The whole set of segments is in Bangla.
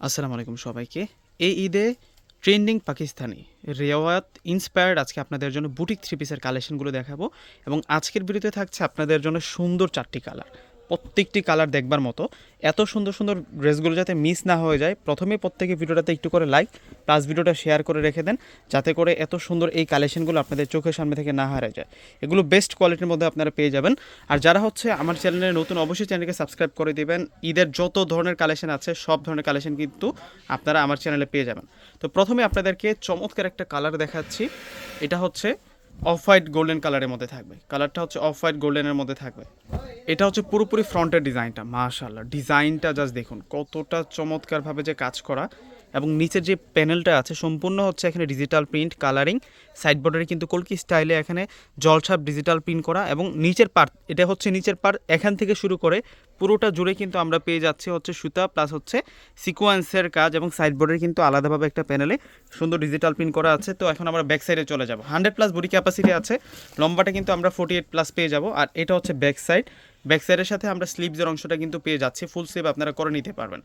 আসসালামু আলাইকুম সবাইকে। এই ঈদে ট্রেন্ডিং পাকিস্তানি রেওয়াত ইন্সপায়ার্ড আজকে আপনাদের জন্য বুটিক থ্রি পিসের কালেকশনগুলো দেখাবো এবং আজকের ভিডিওতে থাকছে আপনাদের জন্য সুন্দর চারটি কালার প্রত্যেকটি কালার দেখবার মতো। এত সুন্দর সুন্দর ড্রেসগুলো যাতে মিস না হয়ে যায়, প্রথমে প্রত্যেকে ভিডিওটাতে একটু করে লাইক প্লাস ভিডিওটা শেয়ার করে রেখে দেন, যাতে করে এত সুন্দর এই কালেকশনগুলো আপনাদের চোখের সামনে থেকে না হারায় যায়। এগুলো বেস্ট কোয়ালিটির মধ্যে আপনারা পেয়ে যাবেন। আর যারা হচ্ছে আমার চ্যানেলে নতুন, অবশ্যই চ্যানেলকে সাবস্ক্রাইব করে দেবেন। ঈদের যত ধরনের কালেকশন আছে, সব ধরনের কালেকশন কিন্তু আপনারা আমার চ্যানেলে পেয়ে যাবেন। তো প্রথমে আপনাদেরকে চমৎকার একটা কালার দেখাচ্ছি। এটা হচ্ছে অফ হোয়াইট গোল্ডেন কালারের মধ্যে থাকবে। কালারটা হচ্ছে অফ হোয়াইট গোল্ডেনের মধ্যে থাকবে। এটা হচ্ছে পুরোপুরি ফ্রন্টের ডিজাইনটা মাশাল্লাহ ডিজাইনটা জাস্ট দেখুন কতটা চমৎকারভাবে যে কাজ করা। এবং নিচের যে প্যানেলটা আছে সম্পূর্ণ হচ্ছে এখানে ডিজিটাল প্রিন্ট কালারিং সাইড বর্ডারে কিন্তু কলকি স্টাইলে এখানে জলছাপ ডিজিটাল প্রিন্ট করা এবং নিচের পার্ট এটা হচ্ছে নিচের পার্ট এখান থেকে শুরু করে পুরোটা জুড়ে কিন্তু আমরা পেয়ে যাচ্ছি হচ্ছে সুতা প্লাস হচ্ছে সিকোয়েন্সের কাজ এবং সাইড বোর্ডের কিন্তু আলাদাভাবে একটা প্যানেলে সুন্দর ডিজিটাল প্রিন্ট করা আছে। তো এখন আমরা ব্যাক সাইডে চলে যাব। হান্ড্রেড প্লাস বডি ক্যাপাসিটি আছে, লম্বাটা কিন্তু আমরা ফোর্টি এইট প্লাস পেয়ে যাব আর এটা হচ্ছে ব্যাক সাইড ব্যাক সাইডের সাথে আমরা স্লিভসের অংশটা কিন্তু পেয়ে যাচ্ছি ফুল স্লিভ আপনারা করে নিতে পারবেন।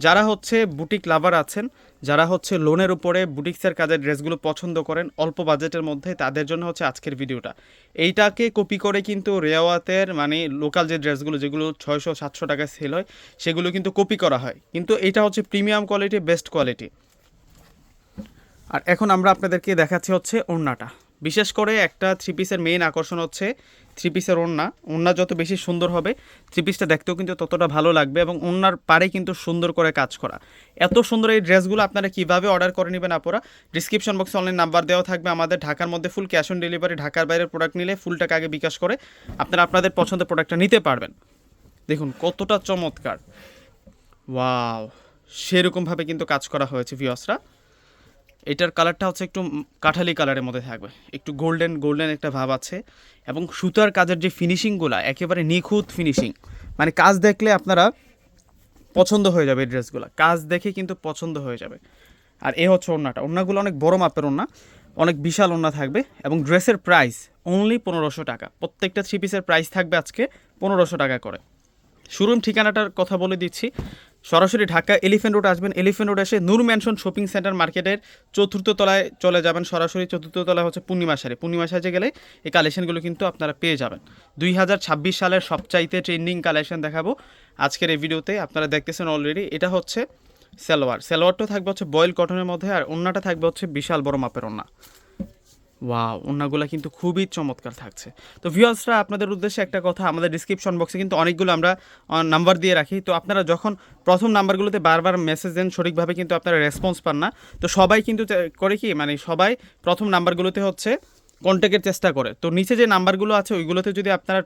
যারা হচ্ছে বুটিক লাভার আছেন, যারা হচ্ছে লোনের উপরে বুটিক্সের কাজের ড্রেসগুলো পছন্দ করেন, অল্প বাজেটের মধ্যে তাদের জন্য হচ্ছে আজকের ভিডিওটা। এইটাকে কপি করে কিন্তু রেওয়াতের মানে লোকাল যে ড্রেসগুলো, যেগুলো ছয়শো, সাতশো টাকায় সেল হয়, সেগুলো কিন্তু কপি করা হয়। কিন্তু এটা হচ্ছে প্রিমিয়াম কোয়ালিটি বেস্ট কোয়ালিটি আর এখন আমরা আপনাদেরকে দেখাচ্ছি হচ্ছে ওড়নাটা। বিশেষ করে একটা থ্রি পিসের মেইন আকর্ষণ হচ্ছে থ্রি পিসের ওড়না। ওড়না যত বেশি সুন্দর হবে থ্রি পিসটা দেখতেও কিন্তু ততটা ভালো লাগবে এবং ওড়নার পারে কিন্তু সুন্দর করে কাজ করা। এত সুন্দর এই ড্রেসগুলো আপনারা কীভাবে অর্ডার করে নেবেন আপনারা ডিসক্রিপশন বক্সে অনলাইন নাম্বার দেওয়া থাকবে। আমাদের ঢাকার মধ্যে ফুল ক্যাশ অন ডেলিভারি ঢাকার বাইরের প্রোডাক্ট নিলে ফুল টাকা আগে বিকাশ করে আপনারা আপনাদের পছন্দের প্রোডাক্টটা নিতে পারবেন। দেখুন কতটা চমৎকার। ওয়াও সেরকমভাবে কিন্তু কাজ করা হয়েছে ভিওসরা এটার কালারটা হচ্ছে একটু কাঠালি কালারের মধ্যে থাকবে। একটু গোল্ডেন গোল্ডেন একটা ভাব আছে। এবং সুতার কাজের যে ফিনিশিংগুলো একেবারে নিখুঁত ফিনিশিং মানে কাজ দেখলে আপনারা পছন্দ হয়ে যাবে এই ড্রেসগুলো কাজ দেখে কিন্তু পছন্দ হয়ে যাবে। আর এ হচ্ছে ওড়নাটা। ওড়নাগুলো অনেক বড় মাপের ওড়না, অনেক বিশাল ওড়না থাকবে এবং ড্রেসের প্রাইস অনলি পনেরোশো টাকা। প্রত্যেকটা থ্রি পিসের প্রাইস থাকবে আজকে পনেরোশো টাকা করে। শোরুম ঠিকানাটার কথা বলে দিচ্ছি। সরাসরি ঢাকা এলিফেন্ট রোড আসবেন। এলিফেন্ট রোড এসে নূর ম্যানশন শপিং সেন্টার মার্কেটের চতুর্থ তলায় চলে যাবেন। সরাসরি চতুর্থ তলায় হচ্ছে পূর্ণিমা সারে। পূর্ণিমা সাজে গেলে এই কালেকশনগুলো কিন্তু আপনারা পেয়ে যাবেন। দুই হাজার ছাব্বিশ সালের সবচাইতে ট্রেন্ডিং কালেকশন দেখাবো আজকের এই ভিডিওতে। আপনারা দেখতেছেন অলরেডি এটা হচ্ছে সালোয়ার। সালোয়ারটা থাকবে হচ্ছে বয়েল কটনের মধ্যে আর ওন্নাটা থাকবে হচ্ছে বিশাল বড় মাপের ওন্না। ওয়াও ওনাগুলো কিন্তু খুবই চমৎকার থাকছে। তো ভিউয়ার্সরা আপনাদের উদ্দেশ্যে একটা কথা, আমাদের ডিসক্রিপশন বক্সে কিন্তু অনেকগুলো আমরা নাম্বার দিয়ে রাখি। তো আপনারা যখন প্রথম নাম্বারগুলোতে বারবার মেসেজ দেন, সঠিকভাবে কিন্তু আপনারা রেসপন্স পান না। তো সবাই কিন্তু করে কি মানে সবাই প্রথম নাম্বারগুলোতে হচ্ছে কন্ট্যাক্টের চেষ্টা করে। তো নিচে যে নাম্বারগুলো আছে, ওইগুলোতে যদি আপনারা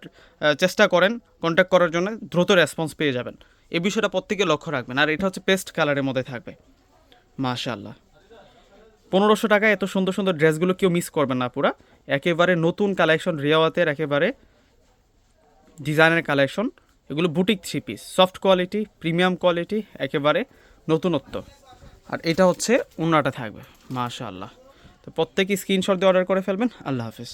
চেষ্টা করেন কন্ট্যাক্ট করার জন্য, দ্রুত রেসপন্স পেয়ে যাবেন। এই বিষয়টা প্রত্যেকে লক্ষ্য রাখবেন। আর এটা হচ্ছে পেস্ট কালারের মধ্যে থাকবে। মাশাআল্লাহ। পনেরোশো টাকা এত সুন্দর সুন্দর ড্রেসগুলো কেউ মিস করবেন না পুরা। একেবারে নতুন কালেকশন রিয়াওয়াতের একেবারে ডিজাইনের কালেকশন এগুলো boutique three piece soft quality premium quality একেবারে নতুনত্ব। আর এটা হচ্ছে উন্নাটা থাকবে, মাশাআল্লাহ। তো প্রত্যেকই স্ক্রিনশট দিয়ে অর্ডার করে ফেলবেন। আল্লাহ হাফিজ।